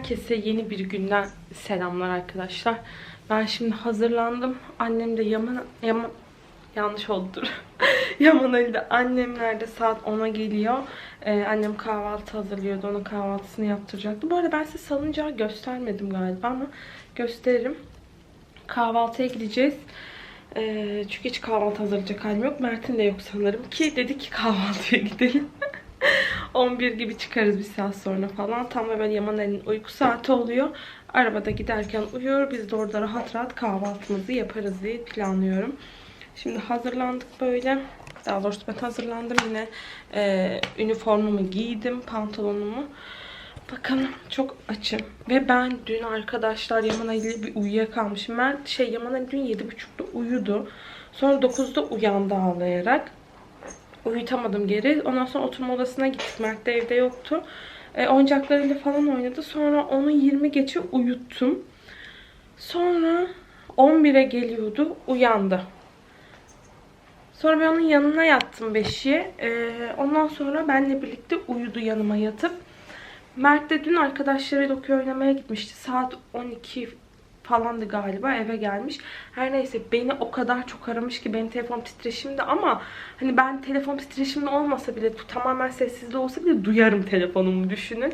Herkese yeni bir günden selamlar arkadaşlar. Ben şimdi hazırlandım. Annem de Yaman... Yaman yanlış oldu. Yaman Ali de annemler de saat 10'a geliyor. Ee, annem kahvaltı hazırlıyordu. Ona kahvaltısını yaptıracaktı. Bu arada ben size salıncağı göstermedim galiba ama gösteririm. Kahvaltıya gideceğiz. Ee, çünkü hiç kahvaltı hazırlayacak halim yok. Mert'in de yok sanırım. Ki dedi ki kahvaltıya gidelim. 11 gibi çıkarız bir saat sonra falan. Tam da böyle Yaman Ali'nin uyku saati oluyor. Arabada giderken uyuyor. Biz de orada rahat rahat kahvaltımızı yaparız diye planlıyorum. Şimdi hazırlandık böyle. Daha doğrusu ben hazırlandım yine. Ee, üniformumu giydim, pantolonumu. Bakalım çok açım. Ve ben dün arkadaşlar Yaman Ali bir uyuyakalmışım. Ben şey Yaman Ali dün 7.30'da uyudu. Sonra 9'da uyandı ağlayarak. Uyutamadım geri. Ondan sonra oturma odasına gittik. Mert de evde yoktu. E, oyuncaklarıyla falan oynadı. Sonra onu 20 geçe uyuttum. Sonra 11'e geliyordu. Uyandı. Sonra ben onun yanına yattım 5'i. E, ondan sonra benle birlikte uyudu yanıma yatıp. Mert de dün arkadaşlarıyla okey oynamaya gitmişti. Saat 12 falandı galiba eve gelmiş. Her neyse beni o kadar çok aramış ki benim telefon titreşimde ama hani ben telefon titreşimde olmasa bile tamamen sessizde olsa bile duyarım telefonumu düşünün.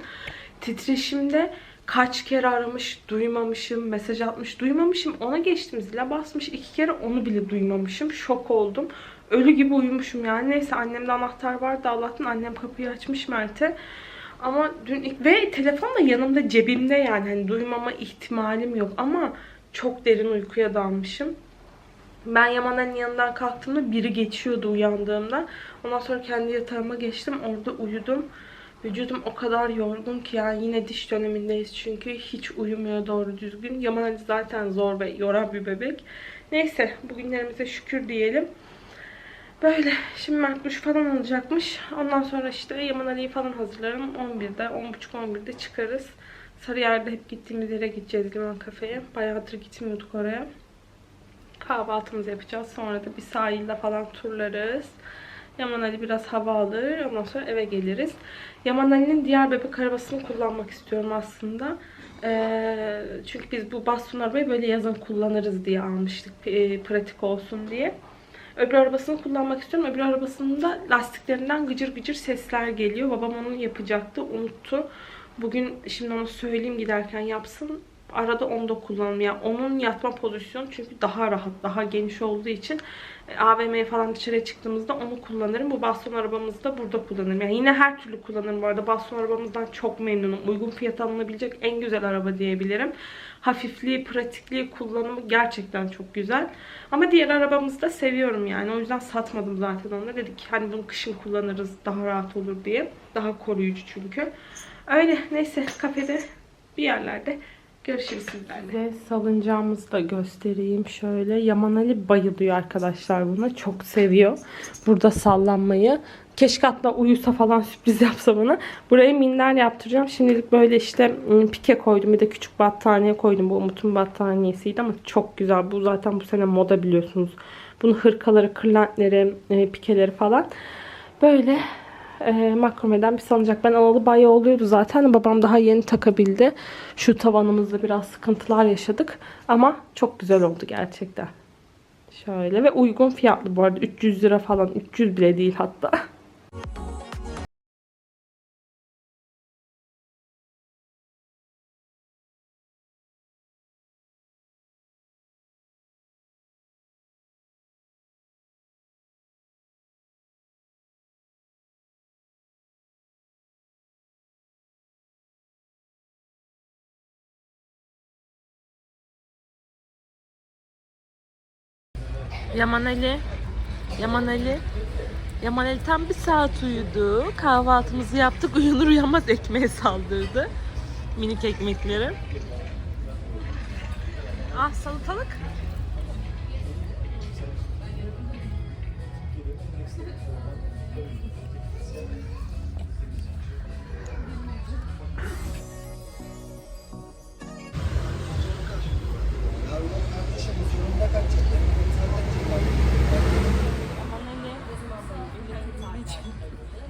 Titreşimde kaç kere aramış duymamışım mesaj atmış duymamışım ona geçtim zile basmış iki kere onu bile duymamışım şok oldum ölü gibi uyumuşum yani neyse annemde anahtar vardı Allah'tan annem kapıyı açmış Mert'e ama dün ve telefon da yanımda cebimde yani hani duymama ihtimalim yok ama çok derin uykuya dalmışım. Ben Yaman'ın yanından kalktığımda biri geçiyordu uyandığımda. Ondan sonra kendi yatağıma geçtim. Orada uyudum. Vücudum o kadar yorgun ki yani yine diş dönemindeyiz çünkü hiç uyumuyor doğru düzgün. Yaman zaten zor ve yoran bir bebek. Neyse bugünlerimize şükür diyelim. Böyle. Şimdi Mert duş falan alacakmış. Ondan sonra işte Yaman Ali'yi falan hazırlarım. 11'de, 10.30-11'de çıkarız. Sarıyer'de hep gittiğimiz yere gideceğiz Liman Kafe'ye. Bayağıdır gitmiyorduk oraya. Kahvaltımızı yapacağız. Sonra da bir sahilde falan turlarız. Yaman Ali biraz hava alır. Ondan sonra eve geliriz. Yaman Ali'nin diğer bebek arabasını kullanmak istiyorum aslında. Ee, çünkü biz bu baston arabayı böyle yazın kullanırız diye almıştık. e, pratik olsun diye. Öbür arabasını kullanmak istiyorum. Öbür arabasında lastiklerinden gıcır gıcır sesler geliyor. Babam onu yapacaktı. Unuttu. Bugün şimdi onu söyleyeyim giderken yapsın. Arada onu da kullanalım. Yani onun yatma pozisyonu çünkü daha rahat, daha geniş olduğu için e, AVM'ye falan dışarıya çıktığımızda onu kullanırım. Bu baston arabamızı da burada kullanırım. Yani yine her türlü kullanırım bu arada. Baston arabamızdan çok memnunum. Uygun fiyat alınabilecek en güzel araba diyebilirim. Hafifliği, pratikliği, kullanımı gerçekten çok güzel. Ama diğer arabamızı da seviyorum yani. O yüzden satmadım zaten onu. Dedik hani bunu kışın kullanırız daha rahat olur diye. Daha koruyucu çünkü. Öyle neyse kafede bir yerlerde görüşürüz sizlerle. Size salıncağımızı da göstereyim şöyle. Yaman Ali bayılıyor arkadaşlar buna. Çok seviyor. Burada sallanmayı. Keşke hatta uyusa falan sürpriz yapsa bana. Buraya minder yaptıracağım. Şimdilik böyle işte ım, pike koydum. Bir de küçük battaniye koydum. Bu Umut'un battaniyesiydi ama çok güzel. Bu zaten bu sene moda biliyorsunuz. Bunun hırkaları, kırlentleri, e, pikeleri falan. Böyle e, makromeden bir salıncak. Ben alalı bayağı oluyordu zaten. Babam daha yeni takabildi. Şu tavanımızda biraz sıkıntılar yaşadık. Ama çok güzel oldu gerçekten. Şöyle ve uygun fiyatlı bu arada. 300 lira falan. 300 bile değil hatta. Yaman Ali. Yaman Ali. Yaman Ali tam bir saat uyudu. Kahvaltımızı yaptık. Uyanır uyanmaz ekmeğe saldırdı. Minik ekmekleri. Ah salatalık.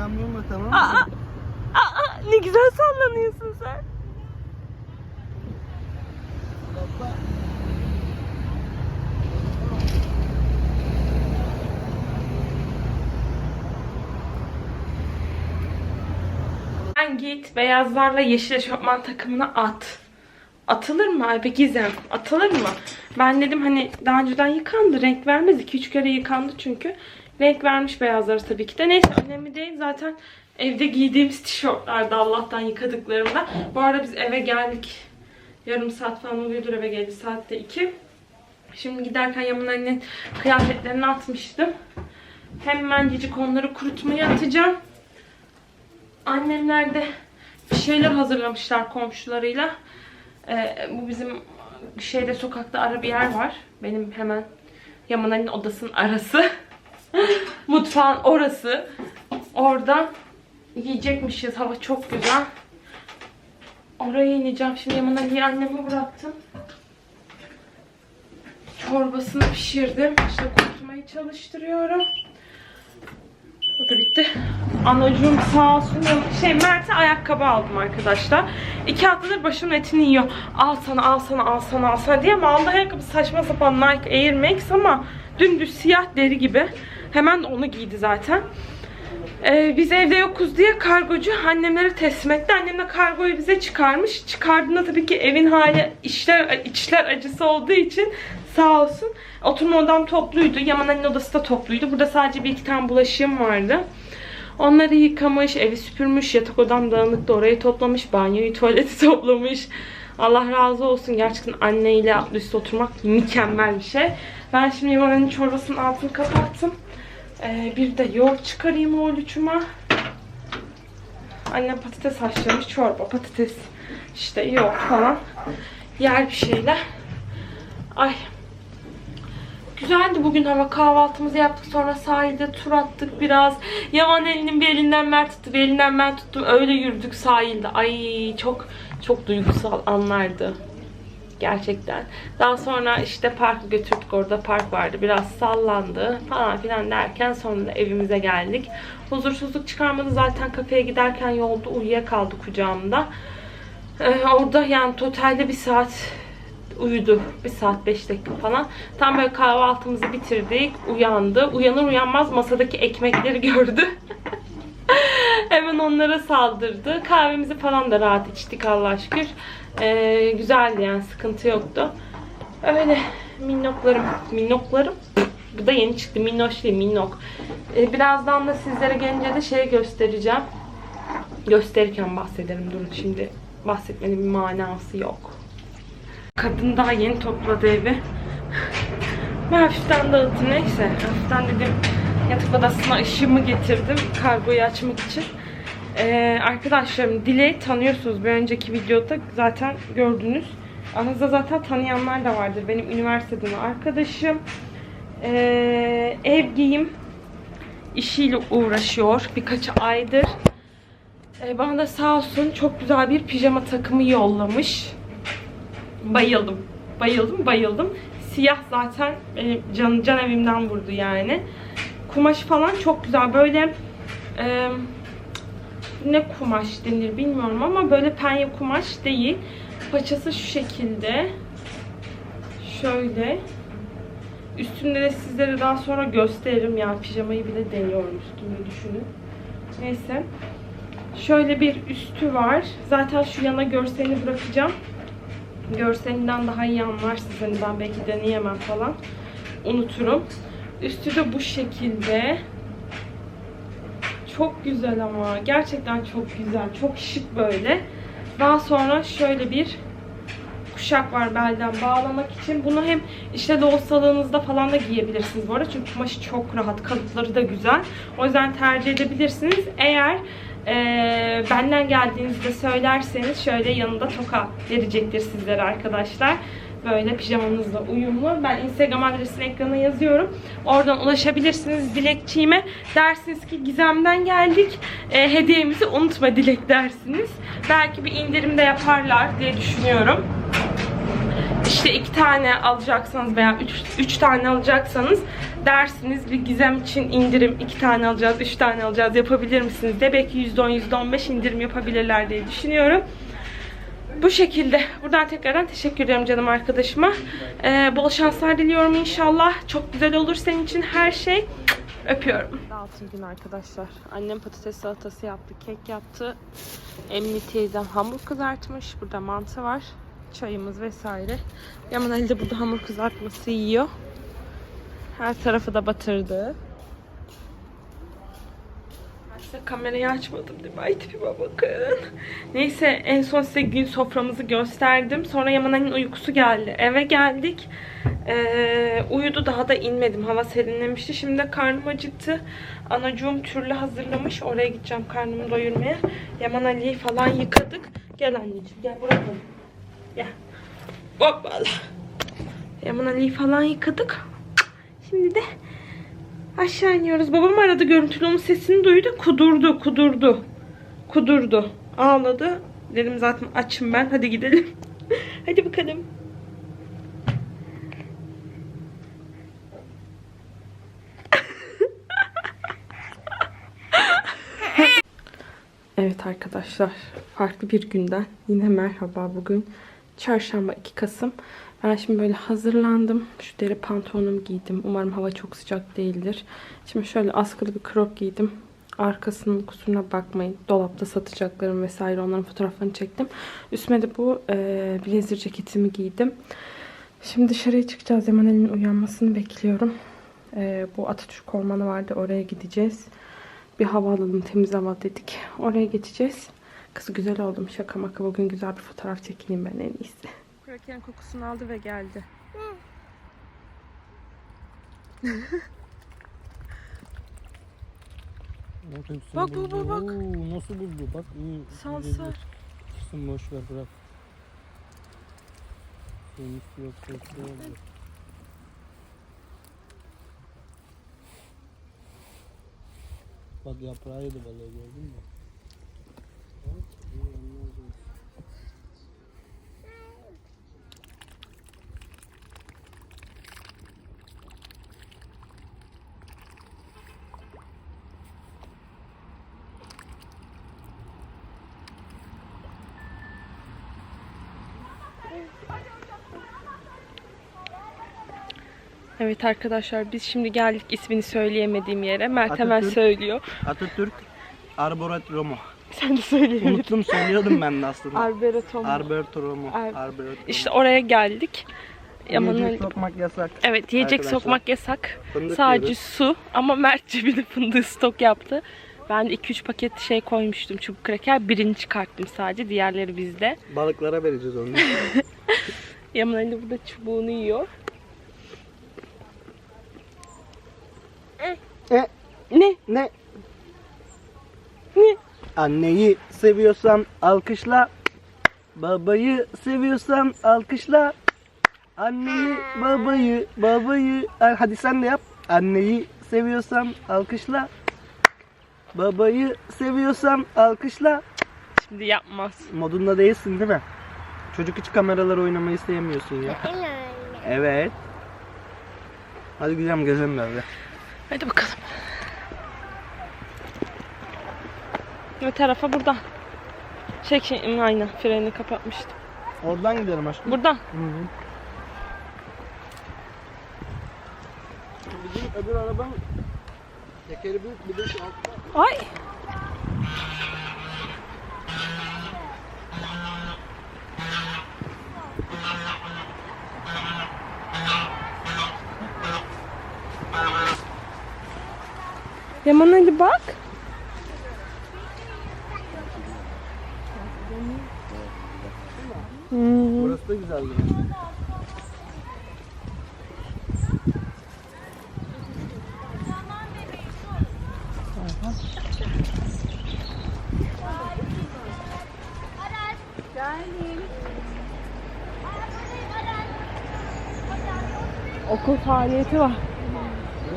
Falan vurma tamam mı? Aa, aa, ne güzel sallanıyorsun sen. Baba. Sen git beyazlarla yeşil eşofman takımına at. Atılır mı Ay be Gizem? Atılır mı? Ben dedim hani daha önceden yıkandı. Renk vermez. 2-3 kere yıkandı çünkü. Renk vermiş beyazları tabii ki de. Neyse önemli değil. Zaten evde giydiğimiz tişörtlerde Allah'tan yıkadıklarımda. Bu arada biz eve geldik. Yarım saat falan oluyordur eve geldi. Saatte 2. Şimdi giderken Yaman annenin kıyafetlerini atmıştım. Hemencecik onları kurutmaya atacağım. Annemler de bir şeyler hazırlamışlar komşularıyla. Ee, bu bizim şeyde sokakta ara bir yer var. Benim hemen Yaman Ali'nin odasının arası. Mutfağın orası. Orada yiyecekmişiz. Hava çok güzel. Oraya ineceğim. Şimdi Yaman Ali'yi anneme bıraktım. Çorbasını pişirdim. İşte kurutmaya çalıştırıyorum. Bu da bitti. Anacığım sağ olsun. Şey Mert'e ayakkabı aldım arkadaşlar. İki haftadır başımın etini yiyor. Al sana al sana al sana al sana diye ama aldı ayakkabı saçma sapan Nike Air Max ama dümdüz siyah deri gibi. Hemen onu giydi zaten. Ee, biz evde yokuz diye kargocu annemlere teslim etti. Annem de kargoyu bize çıkarmış. Çıkardığında tabii ki evin hali işler içler acısı olduğu için sağ olsun. Oturma odam topluydu. Yaman annenin odası da topluydu. Burada sadece bir iki tane bulaşığım vardı. Onları yıkamış, evi süpürmüş, yatak odam dağınıktı orayı toplamış, banyoyu, tuvaleti toplamış. Allah razı olsun. Gerçekten anneyle altlı üstte oturmak mükemmel bir şey. Ben şimdi Yaman annenin çorbasının altını kapattım. Ee, bir de yoğurt çıkarayım oğlucuma. Annem patates haşlamış. Çorba, patates, işte yoğurt falan. Yer bir şeyler. Ay. Güzeldi bugün hava. Kahvaltımızı yaptık. Sonra sahilde tur attık biraz. Yaman elinin bir elinden ben tuttu. Bir elinden ben tuttum. Öyle yürüdük sahilde. Ay çok çok duygusal anlardı. Gerçekten. Daha sonra işte parka götürdük. Orada park vardı. Biraz sallandı falan filan derken sonra evimize geldik. Huzursuzluk çıkarmadı. Zaten kafeye giderken yolda uyuyakaldı kucağımda. Ee, orada yani totalde bir saat uyudu. Bir saat 5 dakika falan. Tam böyle kahvaltımızı bitirdik. Uyandı. Uyanır uyanmaz masadaki ekmekleri gördü. Hemen onlara saldırdı. Kahvemizi falan da rahat içtik Allah'a şükür. Ee, güzeldi yani sıkıntı yoktu. Öyle minnoklarım. Minnoklarım. Bu da yeni çıktı. Minnoş değil minnok. Ee, birazdan da sizlere gelince de şey göstereceğim. Gösterirken bahsederim. Durun şimdi bahsetmenin bir manası yok. Kadın daha yeni topladı evi. Ben hafiften dağıttım neyse. Hafiften dedim yatak odasına ışığımı getirdim kargoyu açmak için. Ee, arkadaşlarım Dilek'i tanıyorsunuz. Bir önceki videoda zaten gördünüz. Aranızda zaten tanıyanlar da vardır. Benim üniversiteden arkadaşım. Ee, ev giyim işiyle uğraşıyor birkaç aydır. Ee, bana da sağ olsun çok güzel bir pijama takımı yollamış. Bayıldım. Bayıldım, bayıldım. Siyah zaten benim can, can evimden vurdu yani. Kumaşı falan çok güzel. Böyle e, ne kumaş denir bilmiyorum ama böyle penye kumaş değil. Paçası şu şekilde. Şöyle. Üstünde de sizlere daha sonra gösteririm ya. Pijamayı bile deniyorum üstünde düşünün. Neyse. Şöyle bir üstü var. Zaten şu yana görselini bırakacağım görselinden daha iyi anlarsınız. Hani ben belki deneyemem falan. Unuturum. Üstü de bu şekilde. Çok güzel ama. Gerçekten çok güzel. Çok şık böyle. Daha sonra şöyle bir kuşak var belden bağlamak için. Bunu hem işte lohusalığınızda falan da giyebilirsiniz bu arada. Çünkü kumaşı çok rahat. Kalıpları da güzel. O yüzden tercih edebilirsiniz. Eğer Ee, benden geldiğinizde söylerseniz şöyle yanında toka verecektir sizlere arkadaşlar. Böyle pijamanızla uyumlu. Ben Instagram adresini ekrana yazıyorum. Oradan ulaşabilirsiniz dilekçiğime. Dersiniz ki Gizem'den geldik. Ee, hediyemizi unutma dilek dersiniz. Belki bir indirim de yaparlar diye düşünüyorum. İşte iki tane alacaksanız veya üç, üç tane alacaksanız dersiniz bir gizem için indirim iki tane alacağız, üç tane alacağız yapabilir misiniz de belki %10, %15 indirim yapabilirler diye düşünüyorum. Bu şekilde. Buradan tekrardan teşekkür ederim canım arkadaşıma. Ee, bol şanslar diliyorum inşallah. Çok güzel olur senin için her şey. Öpüyorum. Dağıtım gün arkadaşlar. Annem patates salatası yaptı, kek yaptı. Emmi teyzem hamur kızartmış. Burada mantı var. Çayımız vesaire. Yaman Ali de burada hamur kızartması yiyor. Her tarafı da batırdı. Size kamerayı açmadım değil mi? Ay tipime bakın. Neyse en son size gün soframızı gösterdim. Sonra Yaman Ali'nin uykusu geldi. Eve geldik. Ee, uyudu daha da inmedim. Hava serinlemişti. Şimdi de karnım acıktı. Anacığım türlü hazırlamış. Oraya gideceğim karnımı doyurmaya. Yaman Ali'yi falan yıkadık. Gel anneciğim gel bırakalım. Gel. Hoppala. Yaman Ali'yi falan yıkadık. Şimdi de aşağı iniyoruz. Babam aradı görüntülü onun sesini duydu. Kudurdu, kudurdu. Kudurdu. Ağladı. Dedim zaten açım ben. Hadi gidelim. Hadi bakalım. Evet arkadaşlar, farklı bir günden yine merhaba bugün. Çarşamba 2 Kasım. Ben şimdi böyle hazırlandım. Şu deri pantolonumu giydim. Umarım hava çok sıcak değildir. Şimdi şöyle askılı bir crop giydim. Arkasının kusuruna bakmayın. Dolapta satacaklarım vesaire onların fotoğraflarını çektim. Üstüme de bu e, blazer ceketimi giydim. Şimdi dışarıya çıkacağız. Yaman Ali'nin uyanmasını bekliyorum. E, bu Atatürk Ormanı vardı. Oraya gideceğiz. Bir hava alalım. Temiz hava dedik. Oraya geçeceğiz. Kız güzel oldum. Şaka maka. Bugün güzel bir fotoğraf çekeyim ben en iyisi. Kraken kokusunu aldı ve geldi. Bak, bak, bak, bak. Oo, nasıl buldu? Bak iyi. Sansar. Kısım boş ver bırak. Suyun üstü yok sesli oldu. Bak yaprağı yedi balığı gördün mü? Evet arkadaşlar biz şimdi geldik ismini söyleyemediğim yere. Mert hemen Atatürk. söylüyor. Atatürk Arboretumu. Sen de söyleyemedin. Unuttum söylüyordum ben de aslında. Arboretum. Arboretumu. Ar- Arboretumu. İşte oraya geldik. Yaman Yiyecek sokmak yasak. Evet yiyecek Arkadaşlar, sokmak yasak. fındık Sadece yiyoruz. su ama Mert cebine fındığı stok yaptı. Ben de 2-3 paket şey koymuştum çubuk kraker. Birini çıkarttım sadece. Diğerleri bizde. Balıklara vereceğiz onu. Yaman Ali burada çubuğunu yiyor. E, Ne? ne? Ne? Anneyi seviyorsan alkışla. Babayı seviyorsan alkışla. Anneyi, babayı, babayı. Ay, Hadi sen de yap. Anneyi seviyorsan alkışla. Babayı seviyorsan alkışla. Şimdi yapmaz. Modunda değilsin değil mi? Çocuk hiç kameralar oynamayı sevmiyorsun ya. Evet. Hadi gidelim gezelim böyle. Hadi bakalım. Ne tarafa buradan. Çek şey, aynen freni kapatmıştım. Oradan gidelim aşkım. Buradan. Hı hı. Bizim öbür arabanın tekeri büyük bir de şu altta. Ay. Yaman Ali bak. Hmm. Burası da güzeldi. Okul faaliyeti var.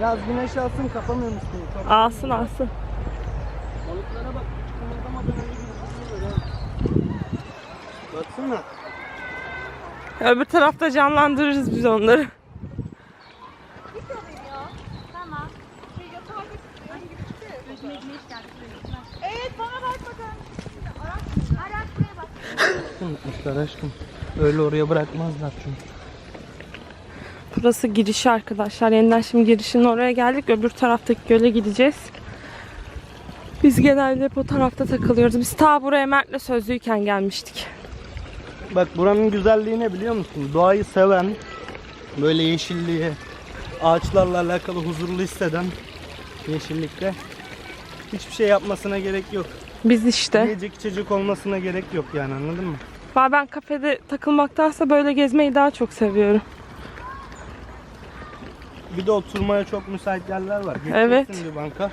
Biraz güneş alsın kapamıyor musun? Çok... Alsın alsın. Balıklara bak. Kımıldamadan önce bir duruyor ya. Baksana. Öbür tarafta canlandırırız biz onları. Evet bana bak bakalım. Araç, araç buraya bak. Unutmuşlar aşkım. Öyle oraya bırakmazlar çünkü. Burası girişi arkadaşlar. Yeniden şimdi girişin oraya geldik. Öbür taraftaki göle gideceğiz. Biz genelde o tarafta takılıyoruz. Biz ta buraya Mert'le sözlüyken gelmiştik. Bak buranın güzelliği ne biliyor musun? Doğayı seven, böyle yeşilliği, ağaçlarla alakalı huzurlu hisseden yeşillikte hiçbir şey yapmasına gerek yok. Biz işte. Yiyecek içecek olmasına gerek yok yani anladın mı? Ben kafede takılmaktansa böyle gezmeyi daha çok seviyorum. Bir de oturmaya çok müsait yerler var. Evet. Geçeceksin bir banka.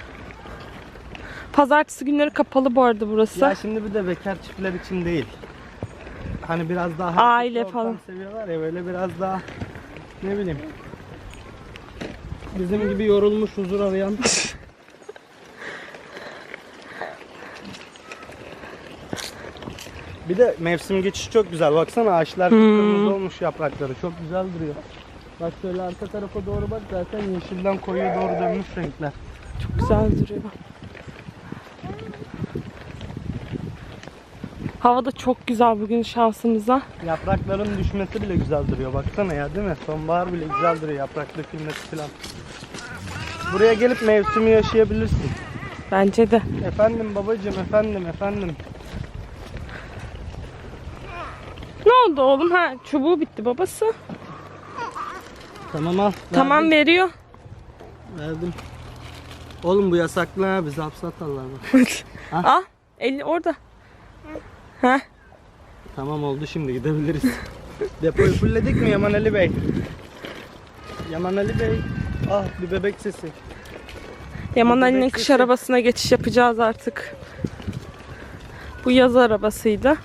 Pazartesi günleri kapalı bu arada burası. Ya şimdi bir de bekar çiftler için değil. Hani biraz daha hareketli Aile ortam falan. seviyorlar ya böyle biraz daha ne bileyim bizim gibi yorulmuş huzur arayan Bir de mevsim geçişi çok güzel. Baksana ağaçlar Hmm. kırmızı olmuş yaprakları. Çok güzel duruyor. Bak şöyle arka tarafa doğru bak zaten yeşilden koyuya doğru dönmüş renkler. Çok güzel duruyor. Hava da çok güzel bugün şansımıza. Yaprakların düşmesi bile güzel duruyor. Baksana ya değil mi? Sonbahar bile güzel duruyor yaprak dökülmesi falan. Buraya gelip mevsimi yaşayabilirsin. Bence de. Efendim babacığım efendim efendim. Ne oldu oğlum? Ha çubuğu bitti babası. Tamam al. Tamam Verdim. veriyor. Verdim. Oğlum bu yasaklı ha bizi hapse atarlar bak. Ha? Al. Eli orada. Ha. tamam oldu şimdi gidebiliriz. Depoyu fullledik mi Yaman Ali Bey? Yaman Ali Bey. Ah bir bebek sesi. Yaman Ali'nin kış sesi. arabasına geçiş yapacağız artık. Bu yaz arabasıydı.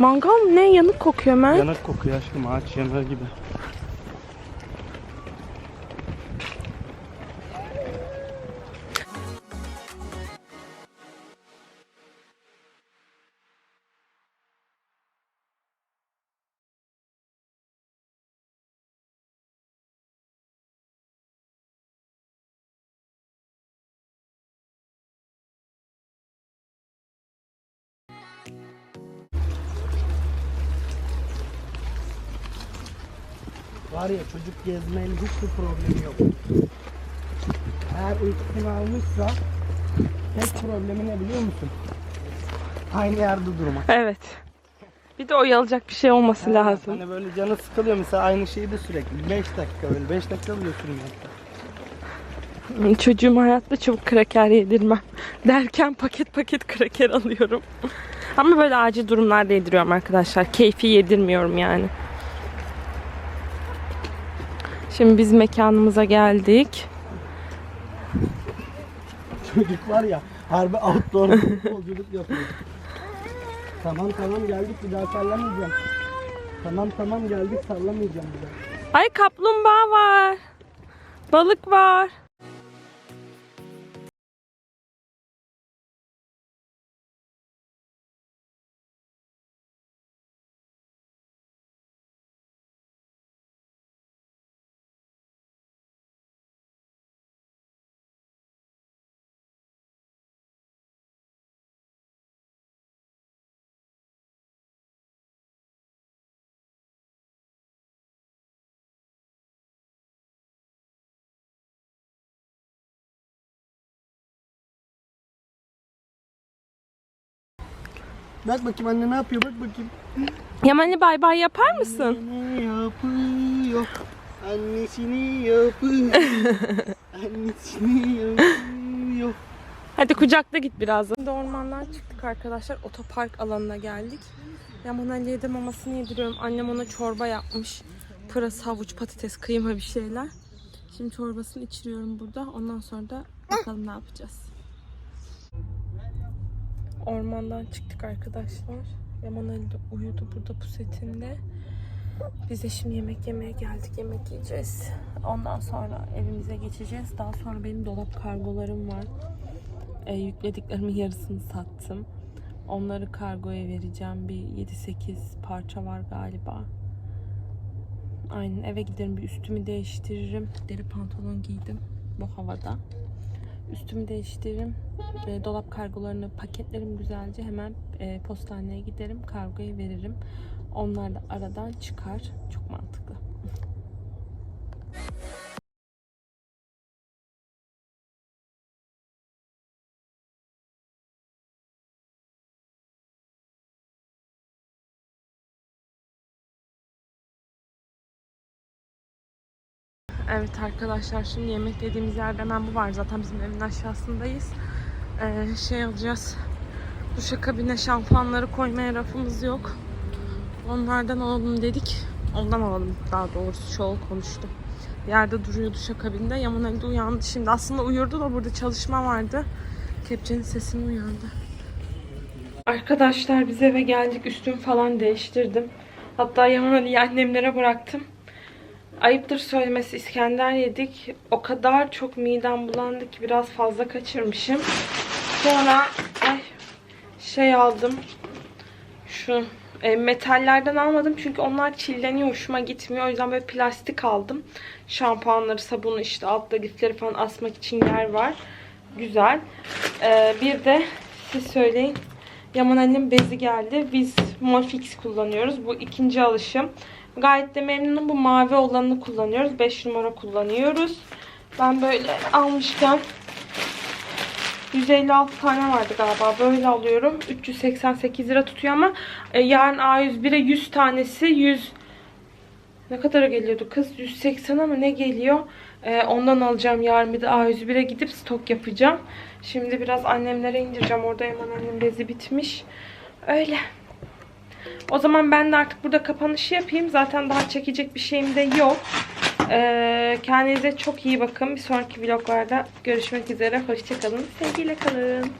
Mangal mı? ne yanık kokuyor Mert. Yanık kokuyor aşkım ağaç yanığı gibi. Gezmeyle hiçbir problemi yok. Eğer uykusunu almışsa tek problemi ne biliyor musun? Aynı yerde durmak. Evet. Bir de oyalacak bir şey olması lazım. Hani böyle canı sıkılıyor mesela aynı şeyi de sürekli 5 dakika böyle 5 dakika bile sürmüyor. Çocuğuma hayatta çubuk kraker yedirmem. Derken paket paket kraker alıyorum. Ama böyle acil durumlarda yediriyorum arkadaşlar. Keyfi yedirmiyorum yani. Şimdi biz mekanımıza geldik. Çocuk var ya harbi outdoor yolculuk yapıyor. Tamam tamam geldik bir daha sallamayacağım. Tamam tamam geldik sallamayacağım bir daha. Ay kaplumbağa var. Balık var. Bak bakayım anne ne yapıyor bak bakayım. Yamani bay bay yapar mısın? Ne yapıyor? Annesini yapıyor. Annesini yapıyor. Hadi kucakta git birazdan. Şimdi ormandan çıktık arkadaşlar. Otopark alanına geldik. Yaman Ali'ye de mamasını yediriyorum. Annem ona çorba yapmış. Pırasa, havuç, patates, kıyma bir şeyler. Şimdi çorbasını içiriyorum burada. Ondan sonra da bakalım ne yapacağız. Ormandan çıktık arkadaşlar. Yaman Ali de uyudu burada pusetinde. Biz de şimdi yemek yemeye geldik. Yemek yiyeceğiz. Ondan sonra evimize geçeceğiz. Daha sonra benim dolap kargolarım var. E, yüklediklerimin yarısını sattım. Onları kargoya vereceğim. Bir 7-8 parça var galiba. Aynen eve giderim bir üstümü değiştiririm. Deri pantolon giydim bu havada. Üstümü değiştiririm. E, dolap kargolarını paketlerim güzelce. Hemen e, postaneye giderim. Kargoya veririm. Onlar da aradan çıkar. Çok mantıklı. Evet arkadaşlar şimdi yemek yediğimiz yerde hemen bu var. Zaten bizim evin aşağısındayız. Ee, şey alacağız. Duşakabine şampuanları koymaya rafımız yok. Onlardan alalım dedik. Ondan alalım daha doğrusu çoğul konuştu. Yerde duruyor duşakabinde. Yaman Ali de uyandı. Şimdi aslında uyurdu da burada çalışma vardı. Kepçenin sesini uyandı. Arkadaşlar biz eve geldik. Üstümü falan değiştirdim. Hatta Yaman Ali'yi annemlere bıraktım. Ayıptır söylemesi İskender yedik. O kadar çok midem bulandı ki biraz fazla kaçırmışım. Sonra ay, şey aldım. Şu e, metallerden almadım çünkü onlar çilleniyor hoşuma gitmiyor. O yüzden böyle plastik aldım. Şampuanları, sabunu işte altta lifleri falan asmak için yer var. Güzel. E, bir de siz söyleyin. Yaman annem bezi geldi. Biz Morfix kullanıyoruz. Bu ikinci alışım. Gayet de memnunum. Bu mavi olanını kullanıyoruz. 5 numara kullanıyoruz. Ben böyle almışken 156 tane vardı galiba. Böyle alıyorum. 388 lira tutuyor ama e, yarın A101'e 100 tanesi 100 ne kadara geliyordu kız? 180 ama ne geliyor? E, ondan alacağım yarın bir de A101'e gidip stok yapacağım. Şimdi biraz annemlere indireceğim. Orada hemen annem bezi bitmiş. Öyle. O zaman ben de artık burada kapanışı yapayım. Zaten daha çekecek bir şeyim de yok. Ee, kendinize çok iyi bakın. Bir sonraki vloglarda görüşmek üzere. Hoşçakalın. Sevgiyle kalın.